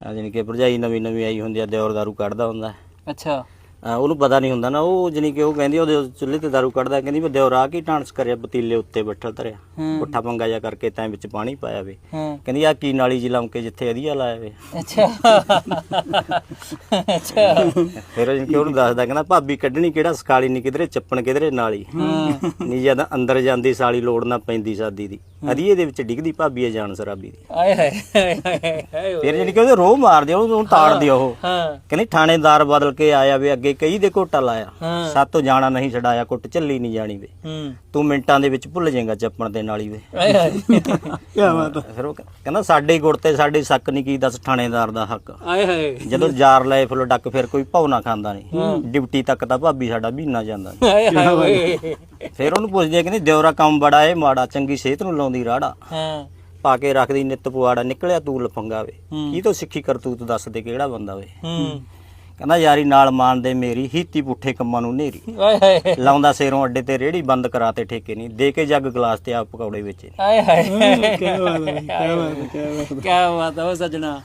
ਆ ਜਾਣੀ ਕਿ ਭਰਜਾਈ ਨਵੀਂ ਨਵੀਂ ਆਈ ਹੁੰਦੀ ਆ ਦਿਓਰ ਦਾਰੂ ਕੱਢਦਾ ਹੁੰਦਾ। ਅੱਛਾ। ਉਹਨੂੰ ਪਤਾ ਨਹੀਂ ਹੁੰਦਾ ਨਾ ਉਹ ਜਾਣੀ ਕਿ ਉਹ ਕਹਿੰਦੀ ਉਹਦੇ ਚੁੱਲ੍ਹੇ ਤੇ ਦਾਰੂ ਕੱਢਦਾ ਕਹਿੰਦੀ ਮੈਂ ਦਿਓਰ ਆ ਕੀ ਟਾਂਸ ਕਰਿਆ ਪਤੀਲੇ ਉੱਤੇ ਬੱਠਲ ਧਰਿਆ। ਪੁੱਠਾ ਪੰਗਾ ਜਾ ਕਰਕੇ ਤਾਂ ਵਿੱਚ ਪਾਣੀ ਪਾਇਆ ਵੇ। ਕਹਿੰਦੀ ਆ ਕੀ ਨਾਲੀ ਜੀ ਲੰਮ ਕੇ ਜਿੱਥੇ ਅਧੀਆ ਲਾਇਆ ਵੇ। ਅੱਛਾ। ਅੱਛਾ। ਫਿਰ ਜਾਣੀ ਕਿ ਉਹਨੂੰ ਦੱਸਦਾ ਕਹਿੰਦਾ ਭਾਬੀ ਕੱਢਣੀ ਕਿਹੜਾ ਸਕਾਲੀ ਨਹੀਂ ਕਿਧਰੇ ਚੱਪਣ ਕਿਧਰੇ ਨਾਲੀ। ਹਾਂ। ਨੀ ਜਦ ਅੰਦਰ ਜਾਂਦੀ ਸਾਲੀ ਲੋੜ ਨਾ ਪੈਂਦੀ ਸਾਦੀ ਦੀ। ਅਧੀਏ ਦੇ ਵਿੱਚ ਡਿੱਗਦੀ ਭਾਬੀ ਆ ਜਾਨ ਸਰਾਬੀ ਦੀ। ਆਏ ਹਾਏ ਫਿਰ ਜਾਣੀ ਕਿ ਉਹਦੇ ਰੋਹ ਮਾਰਦੇ ਉਹਨੂੰ ਤਾੜਦੇ ਉਹ। ਹਾਂ। ਕਹਿੰਦੀ ਥਾਣੇਦਾਰ ਬਦਲ ਕੇ ਆਇਆ ਵੇ ਅੱਗੇ ਕਈ ਦੇ ਘੋਟਾ ਲਾਇਆ। ਹਾਂ। ਸਾਤੋਂ ਜਾਣਾ ਨਹੀਂ ਛਡਾਇਆ ਕੁੱਟ ਚੱਲੀ ਨਹੀਂ ਜਾਣੀ ਵੇ। ਹੂੰ। ਤੂੰ ਮਿੰਟਾਂ ਦੇ ਵਿੱਚ ਭੁੱਲ ਜਾਏਗਾ ਚੱਪਣ ਦੇ ਨਾਲੀ ਵੇ। ਆਏ ਹਾਏ। ਕੀ ਬਾਤ ਫਿਰ ਉਹ ਕਹਿੰਦਾ ਸਾਡੇ ਗੁੜ ਤੇ ਸਾਡੀ ਸੱਕ ਨਹੀਂ ਕੀ ਦੱਸ ਥਾਣੇਦਾਰ ਦਾ ਹੱਕ। ਆਏ ਹਾਏ। ਜਦੋਂ ਜਾਰ ਲਏ ਫੁੱਲ ਡੱਕ ਫਿਰ ਕੋਈ ਭੌ ਨਾ ਖਾਂਦਾ ਨਹੀਂ ਡਿਊਟੀ ਤੱਕ ਤਾਂ ਭਾਬੀ ਸਾਡਾ ਮਹੀਨਾ ਜਾਂਦਾ ਨੀ। ਆਏ ਹਾਏ। ਓਏ। ਫਿਰ ਉਹਨੂੰ ਪੁੱਛਦੇ ਆ, ਕਹਿੰਦੀ ਦਿਉਰਾ ਕੰਮ ਬੜਾ ਏ ਮਾੜਾ ਚੰਗੀ ਸਿਹਤ ਨੂੰ ਲਾਉਂਦੀ ਰਾੜਾ। ਹਾਂ। ਪਾ ਕੇ ਰੱਖਦੀ ਨਿੱਤ ਪੁਆੜਾ ਨਿਕਲਿਆ ਤੂੰ ਲਫੰਗਾ ਵੇ। ਹੂੰ। ਕੀ ਤੋਂ ਸਿੱਖੀ ਕਰਤੂਤ ਦੱਸ ਦੇ ਕਿਹੜਾ ਬੰਦਾ ਵੇ? ਹੂੰ। ਕਹਿੰਦਾ ਯਾਰੀ ਨਾਲ ਮਾਨਦੇ ਮੇਰੀ ਹੀਤੀ ਪੁੱਠੇ ਕੰਮਾਂ ਨੂੰ ਨੇਰੀ। ਆਏ ਹਾਏ ਲਾਉਂਦਾ ਸੇਰੋਂ ਅੱਡੇ ਤੇ ਰੇੜੀ ਬੰਦ ਕਰਾਤੇ ਠੇਕੇ ਨਹੀਂ ਦੇ ਕੇ ਜੱਗ ਗਲਾਸ ਤੇ ਆਪ ਪਕੌੜੇ ਵੇਚੇ ਆਏ ਹਾਏ ਕੀ ਬਾਤ ਹੈ ਕੀ ਬਾਤ ਹੈ ਕੀ ਬਾਤ ਹੈ। ਕੀ ਬਾਤ ਹੈ ਉਹ ਸਜਣਾ।